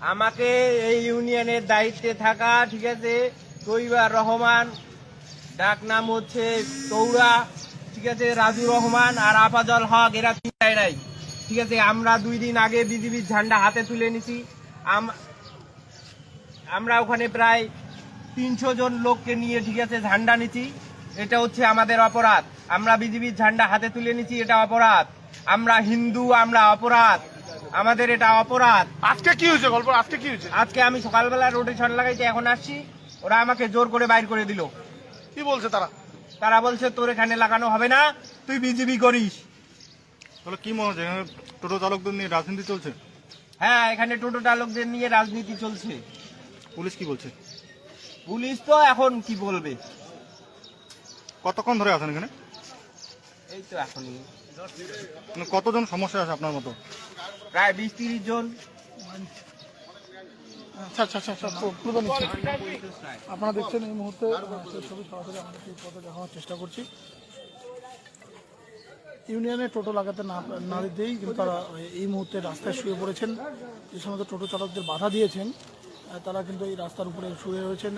আমাকে এই ইউনিয়নের দায়িত্বে থাকা, ঠিক আছে তৈবার রহমান, ডাক নাম হচ্ছে তৌরা, ঠিক আছে, রাজু রহমান আর আফাজল হক, এরা চিন্তায় নাই। ঠিক আছে, আমরা দুই দিন আগে বিজিবির ঝান্ডা হাতে তুলে নিছি। আম- আমরা ওখানে প্রায় তিনশো জন লোককে নিয়ে, ঠিক আছে, ঝান্ডা নিছি। এটা হচ্ছে আমাদের অপরাধ। আমরা বিজিবির ঝান্ডা হাতে তুলে নিছি, এটা অপরাধ। আমরা হিন্দু, আমরা অপরাধ। আমাদের এটা অপরাধ। আজকে কি হয়েছে গল্প? আজকে কি হয়েছে? আজকে আমি সকালবেলা রোটেশন লাগাইতে এখন আসছি। ওরা আমাকে জোর করে বাইর করে দিল। কি বলছে তারা? তারা বলছে তোর এখানে লাগানো হবে না তুই বিজিবি করিস। তাহলে কি মনে হচ্ছে? এখানে টোটো চালকদের নিয়ে রাজনীতি চলছে? হ্যাঁ এখানে টোটো চালকদের নিয়ে রাজনীতি চলছে। পুলিশ কি বলছে? পুলিশ তো এখন কি বলবে? কতক্ষণ ধরে আছেন এখানে? এই তো এখনই। মানে কতজন সমস্যা আছে আপনার মতো? প্রায় বিশ তিরিশ জন। আচ্ছা আচ্ছা আচ্ছা আচ্ছা তুলে আপনারা দেখছেন এই মুহূর্তে ছবি সরাসরি আমাদের পথে দেখানোর চেষ্টা করছি। ইউনিয়নে টোটো লাগাতে না না দিতেই কিন্তু তারা এই মুহূর্তে রাস্তায় শুয়ে পড়েছেন। যে সমস্ত টোটো চালকদের বাধা দিয়েছেন তারা কিন্তু এই রাস্তার উপরে শুয়ে রয়েছেন।